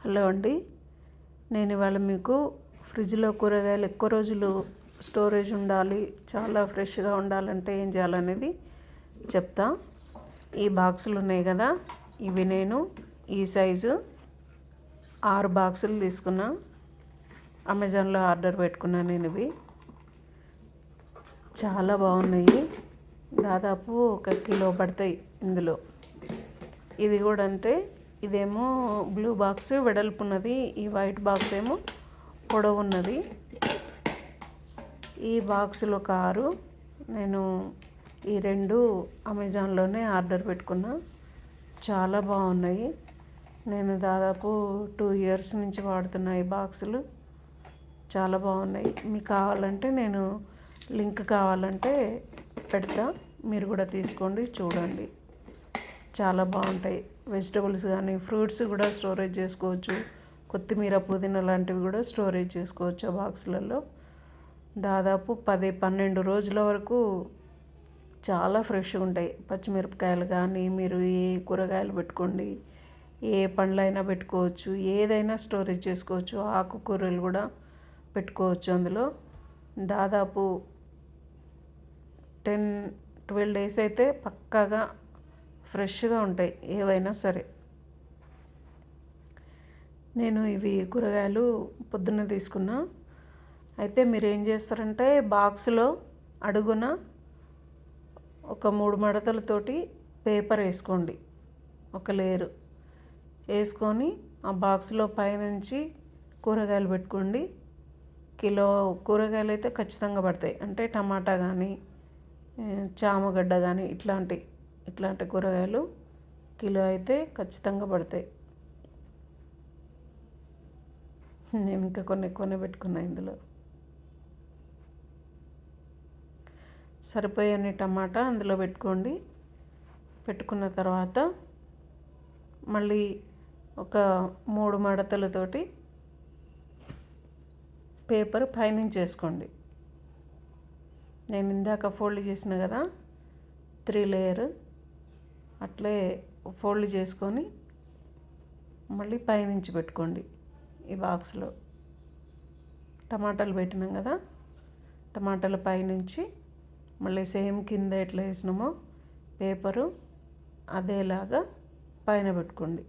Hello అండి. నేను ఇవాళ మీకు ఫ్రిడ్జ్లో కూరగాయలు ఎక్కువ రోజులు స్టోరేజ్ ఉండాలి చాలా ఫ్రెష్గా ఉండాలంటే ఏం చేయాలనేది చెప్తా. ఈ బాక్సులు ఉన్నాయి కదా ఇవి నేను ఈ సైజు ఆరు బాక్సులు తీసుకున్నా. అమెజాన్లో ఆర్డర్ పెట్టుకున్నాను నేను ఇవి. చాలా బాగున్నాయి. దాదాపు ఒక కిలో పడతాయి ఇందులో. ఇది కూడా అంతే. ఇదేమో బ్లూ బాక్స్ వెడల్పు ఉన్నది. ఈ వైట్ బాక్స్ ఏమో పొడవు ఉన్నది. ఈ బాక్సులు ఒక ఆరు నేను ఈ రెండు అమెజాన్లోనే ఆర్డర్ పెట్టుకున్నా. చాలా బాగున్నాయి. నేను దాదాపు టూ ఇయర్స్ నుంచి వాడుతున్నా ఈ బాక్సులు చాలా బాగున్నాయి. మీకు కావాలంటే నేను లింక్ కావాలంటే పెడతా. మీరు కూడా తీసుకోండి చూడండి. చాలా బాగుంటాయి. వెజిటబుల్స్ కానీ ఫ్రూట్స్ కూడా స్టోరేజ్ చేసుకోవచ్చు. కొత్తిమీర పుదీనా లాంటివి కూడా స్టోరేజ్ చేసుకోవచ్చు ఆ బాక్సులలో. దాదాపు పది పన్నెండు రోజుల వరకు చాలా ఫ్రెష్గా ఉంటాయి. పచ్చిమిరపకాయలు కానీ మీరు ఏ కూరగాయలు పెట్టుకోండి ఏ పండ్లైనా పెట్టుకోవచ్చు ఏదైనా స్టోరేజ్ చేసుకోవచ్చు ఆకుకూరలు కూడా పెట్టుకోవచ్చు అందులో. దాదాపు టెన్ ట్వెల్వ్ డేస్ అయితే పక్కాగా ఫ్రెష్గా ఉంటాయి ఏవైనా సరే. నేను ఇవి కూరగాయలు పొద్దున్న తీసుకున్నా. అయితే మీరు ఏం చేస్తారంటే బాక్స్లో అడుగున ఒక మూడు మడతలతోటి పేపర్ వేసుకోండి ఒక లేరు వేసుకొని ఆ బాక్స్లో పైనుంచి కూరగాయలు పెట్టుకోండి. కిలో కూరగాయలు అయితే ఖచ్చితంగా పడతాయి. అంటే టమాటా కానీ చామగడ్డ కానీ ఇట్లాంటి ఇట్లాంటి కూరగాయలు కిలో అయితే ఖచ్చితంగా పడతాయి. నేను ఇంకా కొన్ని ఎక్కువనే పెట్టుకున్నా ఇందులో. సరిపోయే టమాటా అందులో పెట్టుకోండి. పెట్టుకున్న తర్వాత మళ్ళీ ఒక మూడు మడతలతోటి పేపర్ పైనుంచి వేసుకోండి నేను ఇందాక ఫోల్డ్ చేసిన కదా త్రీ లేయర్ అట్లే ఫోల్డ్ చేసుకొని మళ్ళీ పైనుంచి పెట్టుకోండి ఈ బాక్స్లో. టమాటాలు పెట్టినాం కదా టమాటాల పైనుంచి మళ్ళీ సేమ్ కింద ఎట్లా వేసినామో పేపరు అదేలాగా పైన పెట్టుకోండి.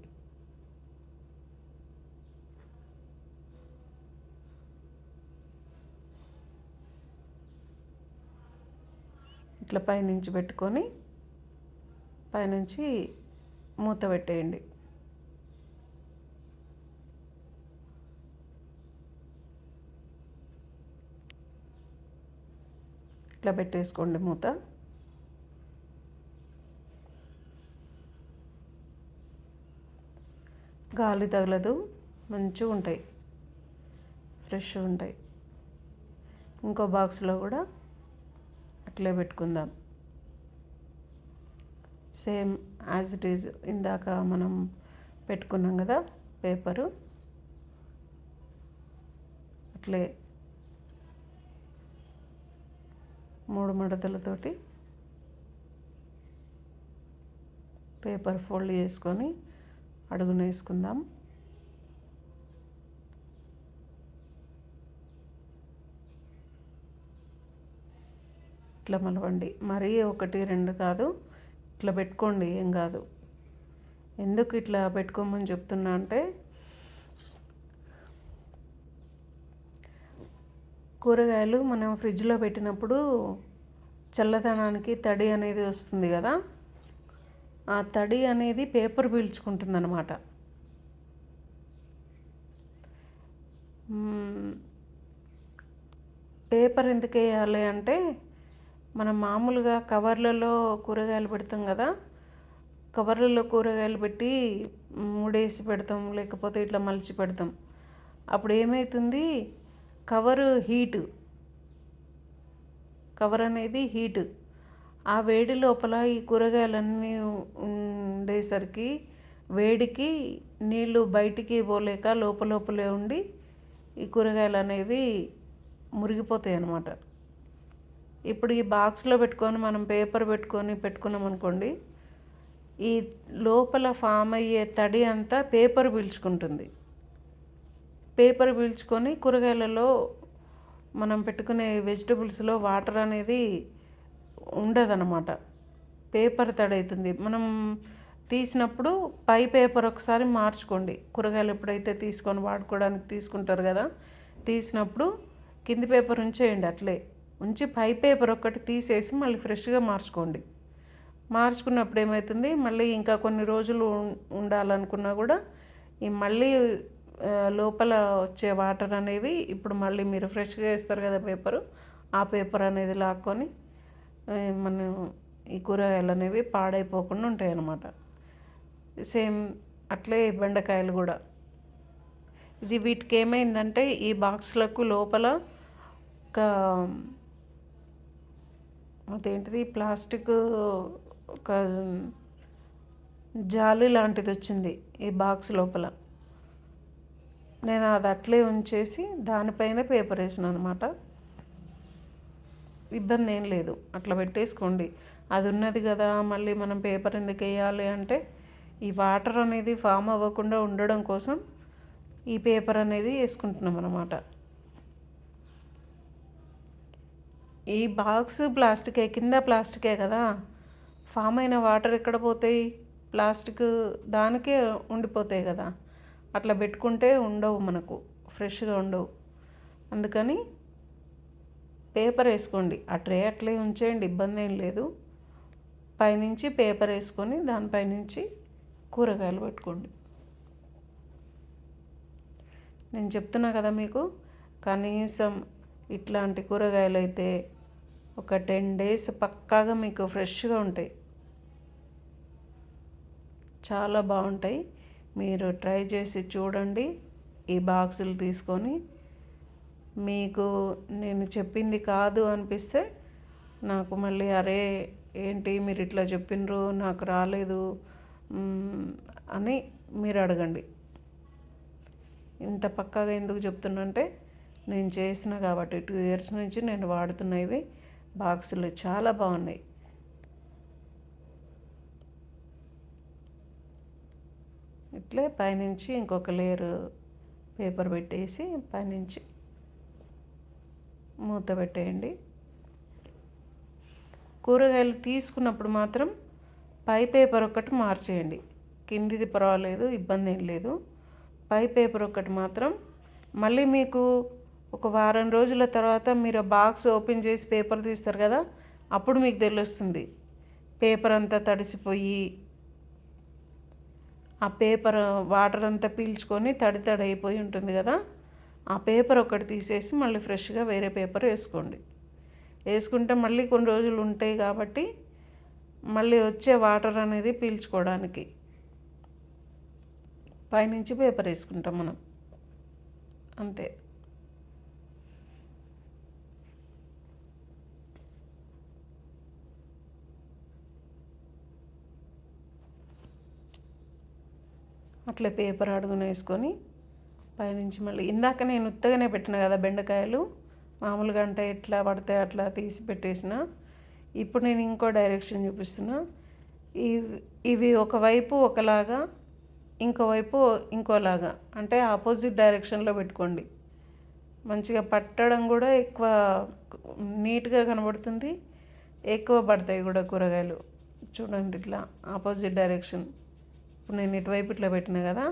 ఇట్లా పైనుంచి పెట్టుకొని పైనుంచి మూత పెట్టేయండి. ఇట్లా పెట్టేసుకోండి మూత. గాలి తగలదు మంచిగా ఉంటాయి ఫ్రెష్ ఉంటాయి. ఇంకో బాక్స్లో కూడా అట్లే పెట్టుకుందాం. సేమ్ యాజ్ ఇట్ ఈజ్ ఇందాక మనం పెట్టుకున్నాం కదా పేపరు అట్లే మూడు మడతలతోటి పేపర్ ఫోల్డ్ చేసుకొని అడుగున వేసుకుందాం. ఇట్లా మలవండి. మరీ ఒకటి రెండు కాదు. ఇట్లా పెట్టుకోండి ఏం కాదు. ఎందుకు ఇట్లా పెట్టుకోమని చెప్తున్నా అంటే కూరగాయలు మనం ఫ్రిడ్జ్లో పెట్టినప్పుడు చల్లదనానికి తడి అనేది వస్తుంది కదా ఆ తడి అనేది పేపర్ పీల్చుకుంటుంది అనమాట పేపర్ ఎందుకు వేయాలి అంటే మనం మామూలుగా కవర్లలో కూరగాయలు పెడతాం కదా కవర్లలో కూరగాయలు పెట్టి మూడేసి పెడతాం లేకపోతే ఇట్లా మలిచి పెడతాం. అప్పుడు ఏమవుతుంది కవరు హీటు. కవర్ అనేది హీటు. ఆ వేడి లోపల ఈ కూరగాయలన్నీ ఉండేసరికి వేడికి నీళ్ళు బయటికి పోలేక లోపలోపలే ఉండి ఈ కూరగాయలు అనేవి మురిగిపోతాయి అన్నమాట ఇప్పుడు ఈ బాక్స్లో పెట్టుకొని మనం పేపర్ పెట్టుకొని పెట్టుకున్నాం అనుకోండి ఈ లోపల ఫామ్ అయ్యే తడి అంతా పేపర్ పీల్చుకుంటుంది. పేపర్ పీల్చుకొని కూరగాయలలో మనం పెట్టుకునే వెజిటబుల్స్లో వాటర్ అనేది ఉండదన్నమాట. పేపర్ తడవుతుంది మనం తీసినప్పుడు పై పేపర్ ఒకసారి మార్చుకోండి. కూరగాయలు ఎప్పుడైతే తీసుకొని వాడుకోవడానికి తీసుకుంటారు కదా తీసినప్పుడు కింది పేపర్ ఉంచేయండి అట్లే. ఉంచి పై పేపర్ ఒక్కటి తీసేసి మళ్ళీ ఫ్రెష్గా మార్చుకోండి. మార్చుకున్నప్పుడు ఏమవుతుంది మళ్ళీ ఇంకా కొన్ని రోజులు ఉండాలనుకున్నా కూడా ఈ మళ్ళీ లోపల వచ్చే వాటర్ అనేవి ఇప్పుడు మళ్ళీ మీరు ఫ్రెష్గా వేస్తారు కదా పేపరు ఆ పేపర్ అనేది లాక్కొని మనం ఈ కూరగాయలు అనేవి పాడైపోకుండా ఉంటాయి అన్నమాట సేమ్ అట్లే బెండకాయలు కూడా. ఇది వీటికి ఏమైందంటే ఈ బాక్స్లకు లోపల ఒక అదేంటిది? ప్లాస్టిక్ ఒక జాలి లాంటిది వచ్చింది ఈ బాక్స్ లోపల. నేను అది అట్లే ఉంచేసి దానిపైన పేపర్ వేసిన అనమాట ఇబ్బంది ఏం లేదు. అట్లా పెట్టేసుకోండి. అది ఉన్నది కదా మళ్ళీ మనం పేపర్ ఎందుకు వేయాలి అంటే ఈ వాటర్ అనేది ఫామ్ అవ్వకుండా ఉండడం కోసం ఈ పేపర్ అనేది వేసుకుంటున్నాం అన్నమాట. ఈ బాక్స్ ప్లాస్టికే కింద ప్లాస్టికే కదా? ఫామ్ అయిన వాటర్ ఎక్కడ పోతాయి? ప్లాస్టిక్ దానికే ఉండిపోతాయి కదా? అట్లా పెట్టుకుంటే ఉండవు మనకు ఫ్రెష్గా ఉండవు. అందుకని పేపర్ వేసుకోండి. ఆ ట్రే అట్లే ఉంచేయండి ఇబ్బంది ఏం లేదు. పైనుంచి పేపర్ వేసుకొని దానిపైనుంచి కూరగాయలు పెట్టుకోండి. నేను చెప్తున్నా కదా మీకు కనీసం ఇట్లాంటి కూరగాయలు అయితే ఒక టెన్ డేస్ పక్కాగా మీకు ఫ్రెష్గా ఉంటాయి. చాలా బాగుంటాయి. మీరు ట్రై చేసి చూడండి. ఈ బాక్సులు తీసుకొని మీకు నేను చెప్పింది కాదు అనిపిస్తే నాకు మళ్ళీ అరే ఏంటి మీరు ఇట్లా చెప్పినరు నాకు రాలేదు అని మీరు అడగండి. ఇంత పక్కాగా ఎందుకు చెప్తున్నా అంటే నేను చేసిన కాబట్టి టూ ఇయర్స్ నుంచి నేను వాడుతున్నవి బాక్సులు చాలా బాగున్నాయి. ఇట్లే పైనుంచి ఇంకొక లేయర్ పేపర్ పెట్టేసి పైనుంచి మూత పెట్టేయండి. కూరగాయలు తీసుకున్నప్పుడు మాత్రం పై పేపర్ ఒకటి మార్చేయండి. కిందిది పర్వాలేదు ఇబ్బంది ఏం లేదు. పై పేపర్ ఒకటి మాత్రం మళ్ళీ మీకు ఒక వారం రోజుల తర్వాత మీరు బాక్స్ ఓపెన్ చేసి పేపర్ తీస్తారు కదా అప్పుడు మీకు తెలుస్తుంది. పేపర్ అంతా తడిసిపోయి ఆ పేపర్ వాటర్ అంతా పీల్చుకొని తడి తడి అయిపోయి ఉంటుంది కదా ఆ పేపర్ ఒకటి తీసేసి మళ్ళీ ఫ్రెష్గా వేరే పేపర్ వేసుకోండి. వేసుకుంటే మళ్ళీ కొన్ని రోజులు ఉంటాయి కాబట్టి మళ్ళీ వచ్చే వాటర్ అనేది పీల్చుకోవడానికి. పైనుంచి పేపర్ వేసుకుంటాం మనం. అంతే. అట్లా పేపర్ అడుగున వేసుకొని పైనుంచి మళ్ళీ ఇందాక నేను ఉత్తగానే పెట్టిన కదా బెండకాయలు మామూలుగా అంటే ఎట్లా పడితే అట్లా తీసి పెట్టేసిన. ఇప్పుడు నేను ఇంకో డైరెక్షన్ చూపిస్తున్నా. ఇవి ఒకవైపు ఒకలాగా ఇంకోవైపు ఇంకోలాగా. అంటే ఆపోజిట్ డైరెక్షన్లో పెట్టుకోండి. మంచిగా పట్టడం కూడా ఎక్కువ నీట్గా కనబడుతుంది. ఎక్కువ పడతాయి కూడా కూరగాయలు. చూడండి ఇట్లా ఆపోజిట్ డైరెక్షన్ ఇప్పుడు నేను ఇటువైపు ఇట్లా పెట్టిన కదా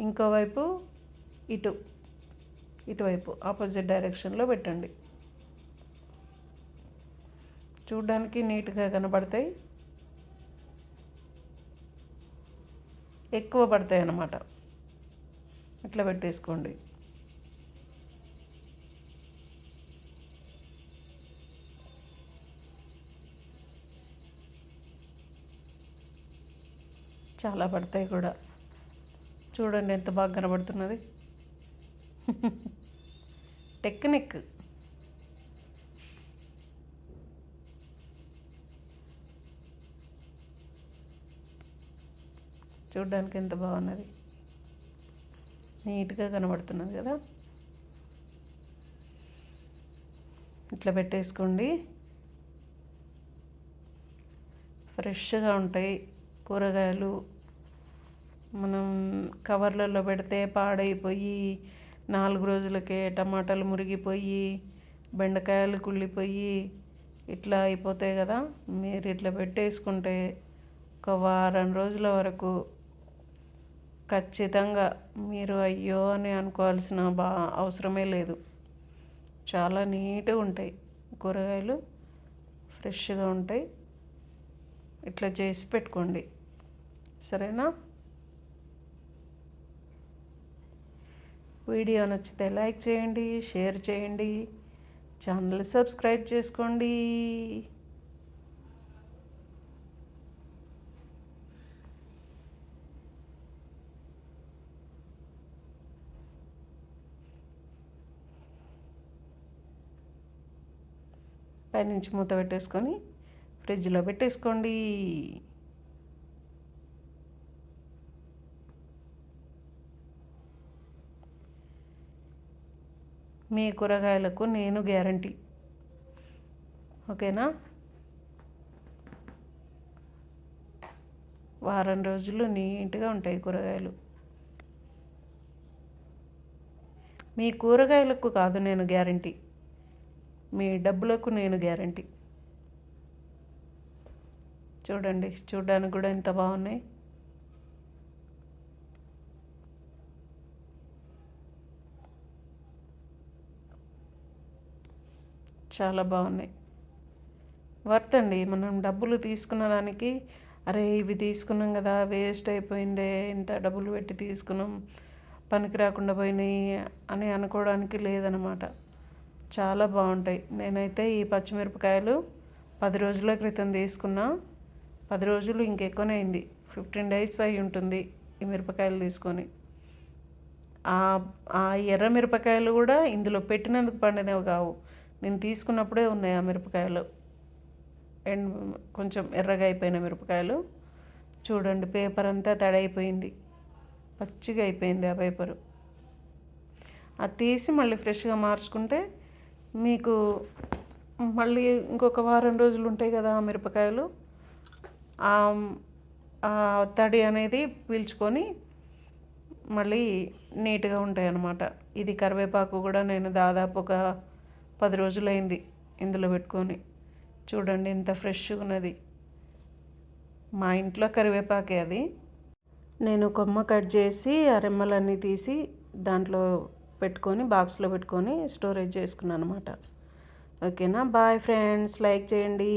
ఇంకోవైపు ఇటు ఇటువైపు ఆపోజిట్ డైరెక్షన్లో పెట్టండి. చూడడానికి నీట్గా కనబడతాయి. ఎక్కువ పడతాయి అన్నమాట. ఇట్లా పెట్టేసుకోండి. చాలా పడతాయి కూడా. చూడండి ఎంత బాగా కనబడుతున్నది. టెక్నిక్. చూడడానికి ఎంత బాగున్నది. నీట్గా కనబడుతున్నది కదా. ఇట్లా పెట్టేసుకోండి. ఫ్రెష్గా ఉంటాయి కూరగాయలు. మనం కవర్లలో పెడితే పాడైపోయి నాలుగు రోజులకే టమాటాలు మురిగిపోయి బెండకాయలు కుళ్ళిపోయి ఇట్లా అయిపోతాయి కదా. మీరు ఇట్లా పెట్టేసుకుంటే ఒక వారం రోజుల వరకు ఖచ్చితంగా మీరు అయ్యో అని అనుకోవాల్సిన బా అవసరమే లేదు. చాలా నీట్గా ఉంటాయి కూరగాయలు ఫ్రెష్గా ఉంటాయి. ఇట్లా చేసి పెట్టుకోండి. సరేనా? వీడియో నచ్చితే లైక్ చేయండి షేర్ చేయండి ఛానల్ సబ్స్క్రైబ్ చేసుకోండి. పైనుంచి మూత పెట్టేసుకొని ఫ్రిడ్జ్లో పెట్టేసుకోండి. మీ కూరగాయలకు నేను గ్యారంటీ. ఓకేనా? వారం రోజులు నీట్గా ఉంటాయి కూరగాయలు. మీ కూరగాయలకు కాదు నేను గ్యారంటీ. మీ డబ్బులకు నేను గ్యారంటీ. చూడండి చూడడానికి కూడా ఎంత బాగున్నాయి. చాలా బాగున్నాయి. వర్త్ అండి. మనం డబ్బులు తీసుకున్న దానికి అరే ఇవి తీసుకున్నాం కదా వేస్ట్ అయిపోయిందే ఇంత డబ్బులు పెట్టి తీసుకున్నాం పనికి రాకుండా పోయినాయి అని అనుకోవడానికి లేదనమాట చాలా బాగుంటాయి. నేనైతే ఈ పచ్చిమిరపకాయలు పది రోజుల క్రితం తీసుకున్నా. పది రోజులు ఇంకెక్కువనే అయింది. ఫిఫ్టీన్ డేస్ అయి ఉంటుంది ఈ మిరపకాయలు తీసుకొని. ఆ ఎర్ర మిరపకాయలు కూడా ఇందులో పెట్టినందుకు పండినవి కావు. నేను తీసుకున్నప్పుడే ఉన్నాయి ఆ మిరపకాయలు. అండ్ కొంచెం ఎర్రగా అయిపోయిన మిరపకాయలు. చూడండి పేపర్ అంతా తడైపోయింది. పచ్చిగా అయిపోయింది ఆ పేపరు. అది తీసి మళ్ళీ ఫ్రెష్గా మార్చుకుంటే మీకు మళ్ళీ ఇంకొక వారం రోజులు ఉంటాయి కదా ఆ మిరపకాయలు. ఆ తడి అనేది పీల్చుకొని మళ్ళీ నీట్గా ఉంటాయి అన్నమాట ఇది కరివేపాకు కూడా నేను దాదాపు ఒక పది రోజులైంది ఇందులో పెట్టుకొని. చూడండి ఎంత ఫ్రెష్గా ఉన్నది. మా ఇంట్లో కరివేపాకే అది. నేను కొమ్మ కట్ చేసి ఆ రెమ్మలన్నీ తీసి దాంట్లో పెట్టుకొని బాక్స్లో పెట్టుకొని స్టోరేజ్ చేసుకున్నాను అనమాట ఓకేనా? Bye friends. లైక్ చేయండి.